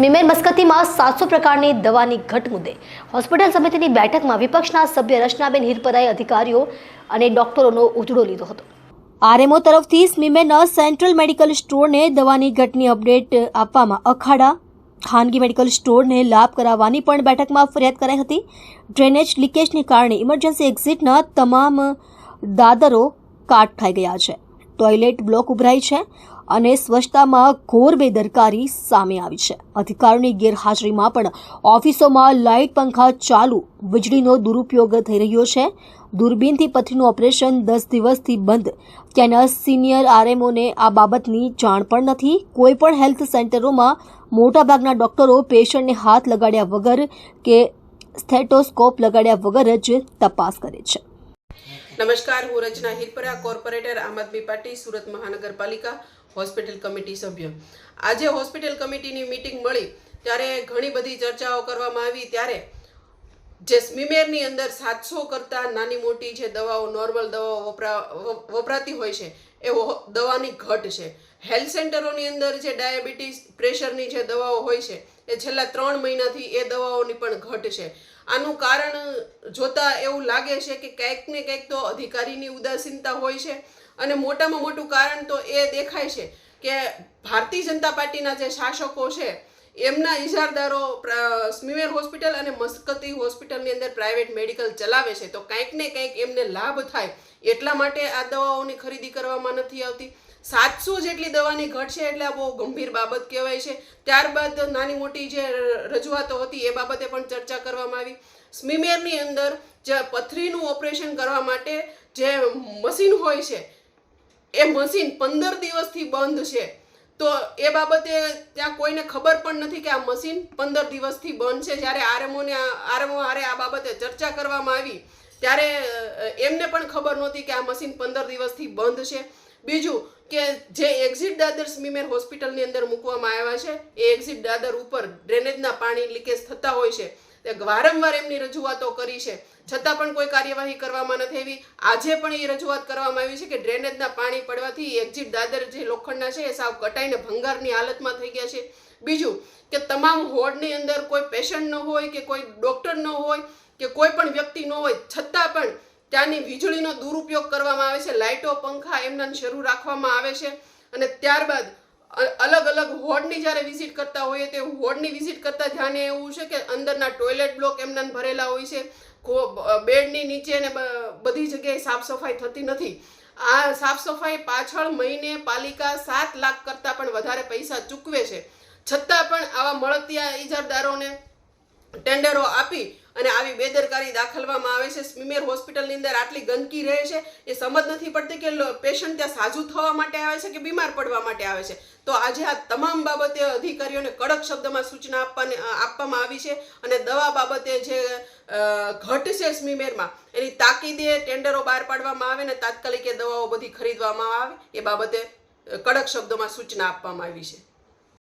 સ્મીમેર મસ્કતીમાં સાતસો પ્રકારની દવાની ઘટ મુદ્દે. હોસ્પિટલ સમિતિની બેઠકમાં વિપક્ષના સભ્ય રચનાબેન હિરપરાએ અધિકારીઓ અને ડોક્ટરોનો ઉજળો લીધો હતો. આરએમઓ તરફથી સ્મીમેરના સેન્ટ્રલ મેડિકલ સ્ટોરને દવાની ઘટની અપડેટ આપવામાં અખાડા. ખાનગી મેડિકલ સ્ટોરને લાભ કરાવવાની પણ બેઠકમાં ફરિયાદ કરાઈ હતી. ડ્રેનેજ લીકેજને કારણે ઇમરજન્સી એક્ઝિટના તમામ દાદરો કાટ થઈ ગયા છે. ટોયલેટ બ્લોક ઉભરાઈ છે અને સ્વચ્છતામાં ઘોર બેદરકારી સામે આવી છે. અધિકારીની ગેરહાજરીમાં પણ ઓફિસોમાં લાઇટ પંખા ચાલુ. વીજળીનો દુરુપયોગ થઈ રહ્યો છે. દૂરબીનથી પથરીનું ઓપરેશન દસ દિવસથી બંધ. ત્યાંના સિનિયર આરએમઓને આ બાબતની જાણ પણ નથી. કોઈ પણ હેલ્થ સેન્ટરોમાં મોટાભાગના ડોક્ટરો પેશન્ટને હાથ લગાડ્યા વગર કે સ્થેટોસ્કોપ લગાડ્યા વગર જ તપાસ કરે છે. નમસ્કાર, હું રચના હિરપરા, કોર્પોરેટર આમ આદમી પાર્ટી, સુરત મહાનગરપાલિકા હોસ્પિટલ કમિટી સભ્ય. આજે હોસ્પિટલ કમિટીની મિટિંગ મળી, ત્યારે ઘણી બધી ચર્ચાઓ કરવામાં આવી, ત્યારે જે સ્મીમેરની અંદર સાતસો કરતાં નાની મોટી જે દવાઓ, નોર્મલ દવાઓ વપરા વપરાતી હોય છે એ દવાની ઘટ છે. હેલ્થ સેન્ટરોની અંદર જે ડાયાબિટીસ પ્રેશરની જે દવાઓ હોય છે, એ છેલ્લા ત્રણ મહિનાથી એ દવાઓની પણ ઘટ છે. આનું કારણ જોતા એવું લાગે છે કે કંઈક ને કંઈક તો અધિકારીની ઉદાસીનતા હોય છે અને મોટામાં મોટું કારણ તો એ દેખાય છે કે ભારતીય જનતા પાર્ટીના જે શાસકો છે એમના ઇજારદારો સ્મીમેર હોસ્પિટલ અને મસ્કતી હોસ્પિટલની અંદર પ્રાઇવેટ મેડિકલ ચલાવે છે. તો કંઈક ને કંઈક એમને લાભ થાય. એટલા માટે આ દવાઓની ખરીદી કરવામાં નથી આવતી. સાતસો જેટલી દવાની ઘટ છે એટલે આ બહુ ગંભીર બાબત કહેવાય છે. ત્યારબાદ નાની મોટી જે રજૂઆતો હતી એ બાબતે પણ ચર્ચા કરવામાં આવી. સ્મીમેરની અંદર જે પથરીનું ઓપરેશન કરવા માટે જે મશીન હોય છે, એ મશીન પંદર દિવસથી બંધ છે. તો એ બાબતે ત્યાં કોઈને ખબર પણ નથી કે આ મશીન પંદર દિવસથી બંધ છે. જ્યારે આરએમઓને આરએમઓ હારે આ બાબતે ચર્ચા કરવામાં આવી, ત્યારે એમને પણ ખબર નહોતી કે આ મશીન પંદર દિવસથી બંધ છે. બીજું કે જે એક્ઝિટ દાદર સ્મીમેર હોસ્પિટલની અંદર મૂકવામાં આવ્યા છે, એ એક્ઝિટ દાદર ઉપર ડ્રેનેજના પાણી લીકેજ થતા હોય છે. વારંવાર એમની રજૂઆતો કરી છે. છતાં પણ કોઈ કાર્યવાહી કરવામાં નથી આવી. આજે પણ એ રજૂઆત કરવામાં આવી છે કે ડ્રેનેજના પાણી પડવાથી એક્ઝિટ દાદર જે લોખંડના છે એ સાવ કટાઈને ભંગારની હાલતમાં થઈ ગયા છે. બીજું કે તમામ હોર્ડની અંદર કોઈ પેશન્ટ ન હોય કે કોઈ ડૉક્ટર ન હોય કે કોઈ પણ વ્યક્તિ ન હોય, છતાં પણ ત્યાંની વીજળીનો દુરુપયોગ કરવામાં આવે છે. લાઇટો, પંખા એમના શરૂ રાખવામાં આવે છે. અને ત્યારબાદ અલગ અલગ વોર્ડની જ્યારે વિઝિટ કરતા હોઈએ તે વોર્ડની વિઝિટ કરતા ધ્યાને એવું છે કે અંદરના ટોયલેટ બ્લોક એમના ભરેલા હોય છે બેડની નીચે ને બધી જગ્યાએ સાફ સફાઈ થતી નથી. આ સાફ સફાઈ પાછળ મહિને પાલિકા સાત લાખ કરતાં પણ વધારે પૈસા ચૂકવે છે. છતાં પણ આવા મળતિયા ઇજારદારોને ટેન્ડરો આપી અને આવી બેદરકારી દાખલવામાં આવે છે. સ્મીમેર હોસ્પિટલની અંદર આટલી ગંદકી રહે છે, એ સમજ નથી પડતી કે પેશન્ટ ત્યાં સાજુ થવા માટે આવે છે કે બીમાર પડવા માટે આવે છે. તો આજે આ તમામ બાબતે અધિકારીઓને કડક શબ્દમાં સૂચના આપવાની આપવામાં આવી છે અને દવા બાબતે જે ઘટ છે સ્મીમેરમાં, એની તાકીદે ટેન્ડરો બહાર પાડવામાં આવે ને તાત્કાલિક એ દવાઓ બધી ખરીદવામાં આવે, એ બાબતે કડક શબ્દોમાં સૂચના આપવામાં આવી છે.